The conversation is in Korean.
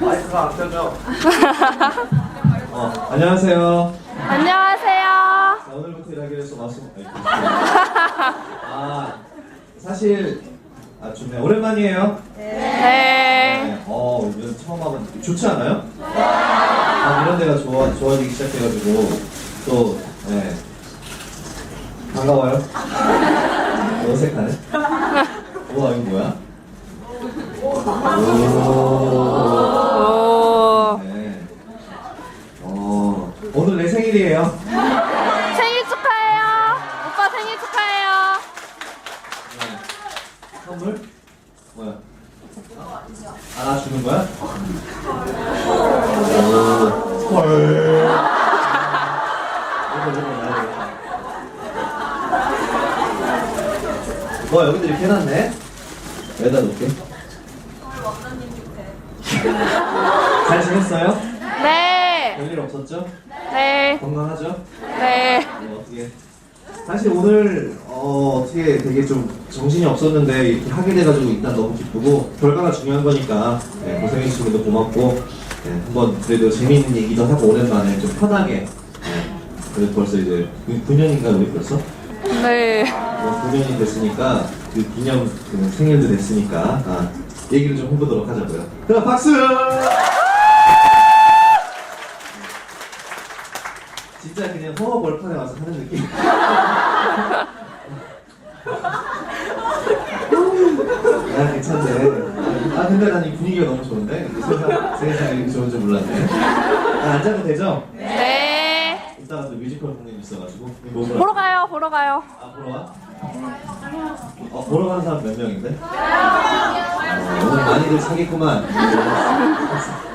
마이크가 안 펴져. 어, 안녕하세요. 안녕하세요. 자, 오늘부터 일하기로 해서 왔습니다. 아, 사실 아 좋네. 오랜만이에요. 네. 네. 어, 처음 하면 좋지 않아요? 아, 이런 데가 좋아 좋아지기 시작해가지고 또 네. 반가워요. 어색하네. 우와 이거 뭐야? 오. 오. 네. 어, 오늘 내 생일이에요. 생일 축하해요. 오빠 생일 축하해요. 네. 선물? 뭐야? 아, 나 주는 거야? 오. 헐. 이거, 이거 나야겠다. 와, 여기도 이렇게 해놨네? 여기다 놓을게. 잘 지냈어요? 네. 별일 없었죠? 네. 건강하죠? 네. 뭐 어떻게 사실 오늘 어, 어떻게 되게 좀 정신이 없었는데 이렇게 하게 돼가지고 일단 너무 기쁘고 결과가 중요한 거니까 네, 고생해 주신 분도 고맙고 네, 한번 그래도 재미있는 얘기도 하고 오랜만에 좀 편하게 네, 그래도 벌써 이제 9년인가 우리 벌써 네. 9년이 됐으니까 그 기념 그 생일도 됐으니까 아, 얘기를 좀 해보도록 하자고요. 그럼 박수! 진짜 그냥 허허 벌판에 와서 하는 느낌. 아 괜찮네. 아 근데 난 이 분위기가 너무 좋은데 세상 세상이 이렇게 좋은 줄 몰랐네. 아, 앉아도 되죠? 네. 이따가 또 뮤지컬 공연 있어가지고 이 몸을 보러 가요. 보러 가요. 아 보러 와? 어 보러 가는 사람 몇 명인데? 어, 오늘 많이들 사겠구만.